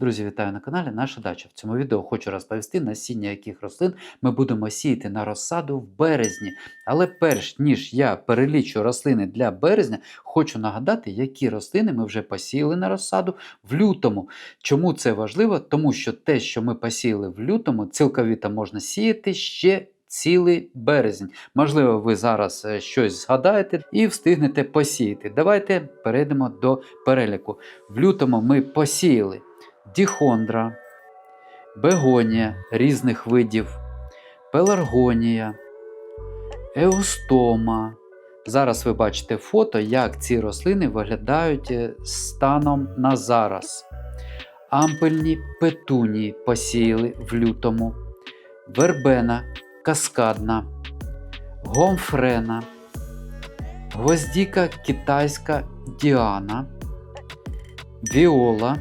Друзі, вітаю на каналі Наша Дача. В цьому відео хочу розповісти, насіння яких рослин ми будемо сіяти на розсаду в березні. Але перш ніж я перелічу рослини для березня, хочу нагадати, які рослини ми вже посіяли на розсаду в лютому. Чому це важливо? Тому що те, що ми посіяли в лютому, цілковіто можна сіяти ще. Цілий березень. Можливо, ви зараз е, щось згадаєте і встигнете посіяти. Давайте перейдемо до переліку. В лютому ми посіяли діхондра, бегонія різних видів, пеларгонія, еустома. Зараз ви бачите фото, як ці рослини виглядають е, станом на зараз. Ампельні петунії посіяли в лютому, вербена каскадна, гомфрена, гвоздіка китайська діана, віола,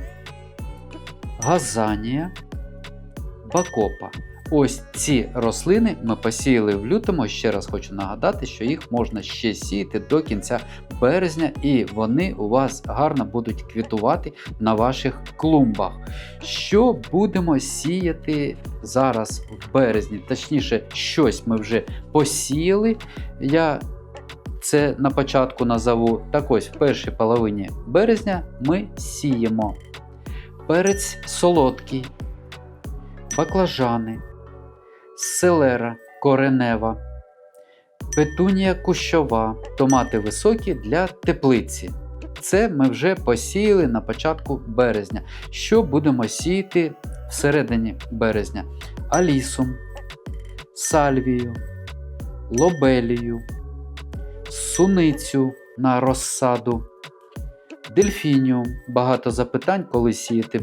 газанія, бакопа. Ось ці рослини ми посіяли в лютому. Ще раз хочу нагадати, що їх можна ще сіяти до кінця березня, і вони у вас гарно будуть квітувати на ваших клумбах. Що будемо сіяти зараз в березні? Точніше, щось ми вже посіяли. Я це на початку назову. Так ось в першій половині березня ми сіємо перець солодкий, баклажани, селера коренева, петунія кущова, томати високі для теплиці. Це ми вже посіяли на початку березня. Що будемо сіяти всередині березня? Алісум, сальвію, лобелію, суницю на розсаду, дельфініум. Багато запитань, коли сіяти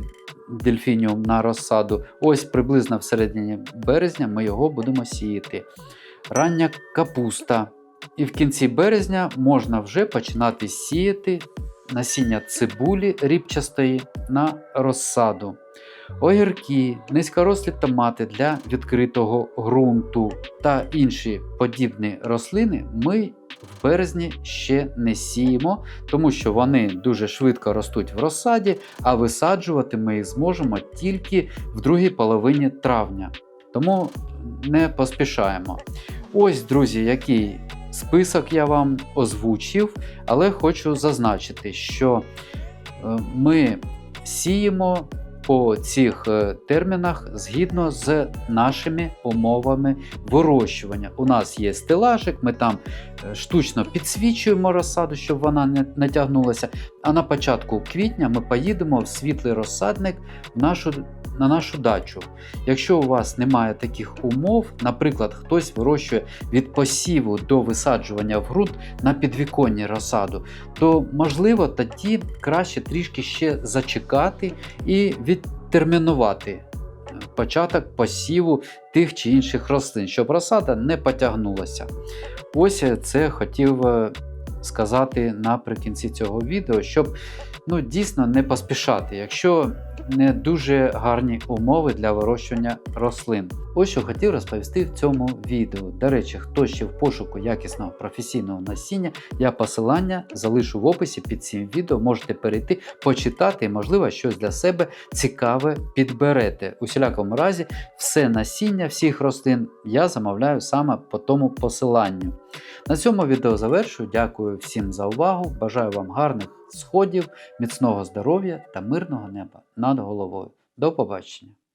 дельфініум на розсаду. Ось приблизно в середині березня ми його будемо сіяти. Рання капуста. І в кінці березня можна вже починати сіяти насіння цибулі рібчастої на розсаду. Огірки, низькорослі томати для відкритого ґрунту та інші подібні рослини ми в березні ще не сіємо, тому що вони дуже швидко ростуть в розсаді, а висаджувати ми їх зможемо тільки в другій половині травня. Тому не поспішаємо. Ось, друзі, який список я вам озвучив, але хочу зазначити, що е, ми сіємо по цих е, термінах згідно з нашими умовами вирощування. У нас є стелажик, ми там е, штучно підсвічуємо розсаду, щоб вона не натягнулася. А на початку квітня ми поїдемо в світлий розсадник в нашу, на нашу дачу. Якщо у вас немає таких умов, наприклад, хтось вирощує від посіву до висаджування в ґрунт на підвіконні розсаду, то можливо тоді краще трішки ще зачекати і відтермінувати е, початок посіву тих чи інших рослин, щоб розсада не потягнулася. Ось це хотів е, сказати наприкінці цього відео, щоб ну, дійсно не поспішати, якщо не дуже гарні умови для вирощування рослин. Ось що хотів розповісти в цьому відео. До речі, хто ще в пошуку якісного професійного насіння, я посилання залишу в описі під цим відео. Можете перейти, почитати і, можливо, щось для себе цікаве підберете. У всілякому разі, все насіння всіх рослин я замовляю саме по тому посиланню. На цьому відео завершую. Дякую всім за увагу. Бажаю вам гарних сходів, міцного здоров'я та мирного неба над головою. До побачення!